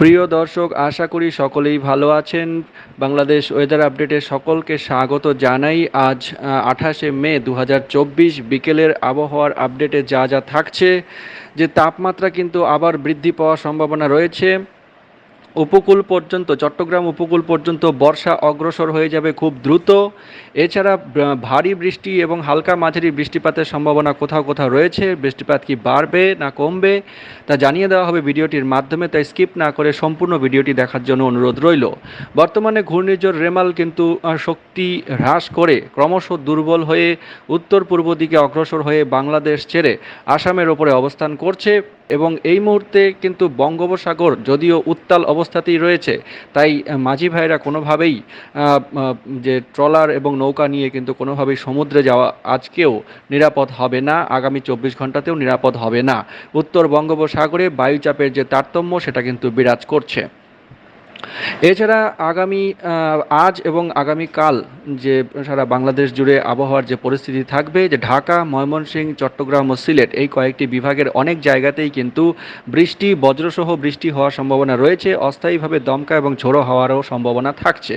প্রিয় দর্শক, আশা করি সকলেই ভালো আছেন। বাংলাদেশ ওয়েদার আপডেটে সকলকে স্বাগত জানাই। আজ আঠাশে মে দু হাজার চব্বিশ বিকেলের আবহাওয়ার আপডেটে যা যা থাকছে, যে তাপমাত্রা কিন্তু আবার বৃদ্ধি পাওয়ার সম্ভাবনা রয়েছে। উপকূল পর্যন্ত, চট্টগ্রাম উপকূল পর্যন্ত বর্ষা অগ্রসর হয়ে যাবে খুব দ্রুত। এছাড়া ভারী বৃষ্টি এবং হালকা মাঝারি বৃষ্টিপাতের সম্ভাবনা কোথাও কোথাও রয়েছে। বৃষ্টিপাত কি বাড়বে না কমবে তা জানিয়ে দেওয়া হবে ভিডিওটির মাধ্যমে, তাই স্কিপ না করে সম্পূর্ণ ভিডিওটি দেখার জন্য অনুরোধ রইল। বর্তমানে ঘূর্ণিঝড় রেমাল কিন্তু শক্তি হ্রাস করে, ক্রমশ দুর্বল হয়ে উত্তর পূর্ব দিকে অগ্রসর হয়ে বাংলাদেশ ছেড়ে আসামের ওপরে অবস্থান করছে। এবং এই মুহূর্তে কিন্তু বঙ্গোপসাগর যদিও উত্তাল অবস্থাতেই রয়েছে, তাই মাঝি ভাইরা কোনোভাবেই যে ট্রলার এবং নৌকা নিয়ে কিন্তু কোনোভাবেই সমুদ্রে যাওয়া আজকেও নিরাপদ হবে না, আগামী চব্বিশ ঘন্টাতেও নিরাপদ হবে না। উত্তর বঙ্গোপসাগরে বায়ুচাপের যে তারতম্য, সেটা কিন্তু বিরাজ করছে। এছাড়া আগামী আজ এবং আগামীকাল যে সারা বাংলাদেশ জুড়ে আবহাওয়ার যে পরিস্থিতি থাকবে, যে ঢাকা, ময়মনসিংহ, চট্টগ্রাম ও সিলেট, এই কয়েকটি বিভাগের অনেক জায়গাতেই কিন্তু বৃষ্টি, বজ্রসহ বৃষ্টি হওয়ার সম্ভাবনা রয়েছে। অস্থায়ীভাবে দমকা এবং ঝোড়ো হওয়ারও সম্ভাবনা থাকছে।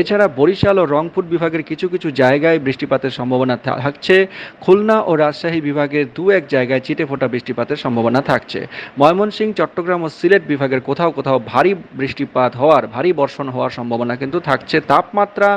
এছাড়া বরিশাল ও রংপুর বিভাগের কিছু কিছু জায়গায় বৃষ্টিপাতের সম্ভাবনা থাকছে। খুলনা ও রাজশাহী বিভাগের দু এক জায়গায় চিটে ফোটা বৃষ্টিপাতের সম্ভাবনা থাকছে। ময়মনসিংহ, চট্টগ্রাম ও সিলেট বিভাগের কোথাও কোথাও ভারী বৃষ্টিপাত হওয়ার, ভারী বর্ষণ হওয়ার সম্ভাবনা কিন্তু থাকছে। তাপমাত্রা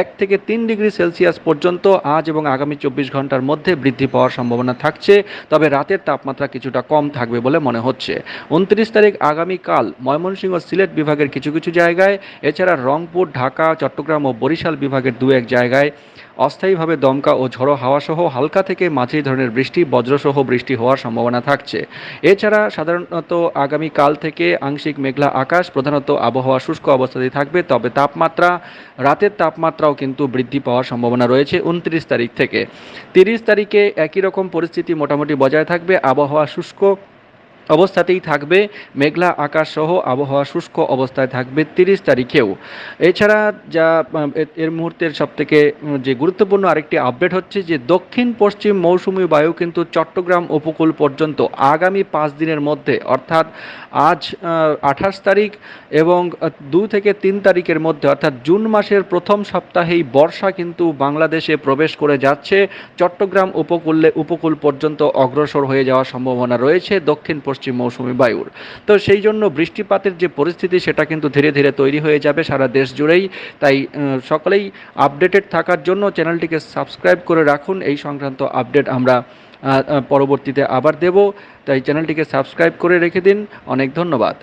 এক থেকে তিন ডিগ্রি সেলসিয়াস পর্যন্ত আজ এবং আগামী চব্বিশ ঘণ্টার মধ্যে বৃদ্ধি পাওয়ার সম্ভাবনা থাকছে, তবে রাতের তাপমাত্রা কিছুটা কম থাকবে বলে মনে হচ্ছে। উনত্রিশ তারিখ আগামীকাল ময়মনসিংহ সিলেট বিভাগের কিছু কিছু জায়গায়, এছাড়া রংপুর, ঢাকা, চট্টগ্রাম ও বরিশাল বিভাগের দু এক জায়গায় অস্থায়ীভাবে দমকা ও ঝড়ো হাওয়াসহ হালকা থেকে মাঝারি ধরনের বৃষ্টি, বজ্রসহ বৃষ্টি হওয়ার সম্ভাবনা থাকছে। এছাড়া সাধারণত আগামীকাল থেকে আংশিক মেঘলা আকাশ, প্রধানত আবহাওয়া শুষ্ক অবস্থাতেই থাকবে, তবে তাপমাত্রা, রাতের তাপমাত্রাও কিন্তু বৃদ্ধি পাওয়ার সম্ভাবনা রয়েছে উনত্রিশ তারিখ থেকে। তিরিশ তারিখে একই রকম পরিস্থিতি মোটামুটি বজায় থাকবে, আবহাওয়া শুষ্ক অবস্থাতেই থাকবে। মেঘলা আকাশ সহ আবহাওয়া শুষ্ক অবস্থায় থাকবে তিরিশ তারিখেও। এছাড়া যা এর মুহূর্তের সবথেকে যে গুরুত্বপূর্ণ আরেকটি আপডেট হচ্ছে যে, দক্ষিণ পশ্চিম মৌসুমি বায়ু কিন্তু চট্টগ্রাম উপকূল পর্যন্ত আগামী পাঁচ দিনের মধ্যে, অর্থাৎ আজ আঠাশ তারিখ এবং দু থেকে তিন তারিখের মধ্যে, অর্থাৎ জুন মাসের প্রথম সপ্তাহেই বর্ষা কিন্তু বাংলাদেশে প্রবেশ করে যাচ্ছে। চট্টগ্রাম উপকূলে, উপকূল পর্যন্ত অগ্রসর হয়ে যাওয়ার সম্ভাবনা রয়েছে। দক্ষিণ পশ্চিম মৌসুমি বায়ুর। তো সেই জন্য বৃষ্টিপাতের যে পরিস্থিতি, সেটা কিন্তু ধীরে ধীরে তৈরি হয়ে যাবে সারা দেশ জুড়েই। তাই সকলেই আপডেটেড থাকার জন্য চ্যানেলটিকে সাবস্ক্রাইব করে রাখুন। এই সংক্রান্ত আপডেট আমরা পরবর্তীতে আবার দেব। তাই চ্যানেলটিকে সাবস্ক্রাইব করে রেখে দিন। অনেক ধন্যবাদ।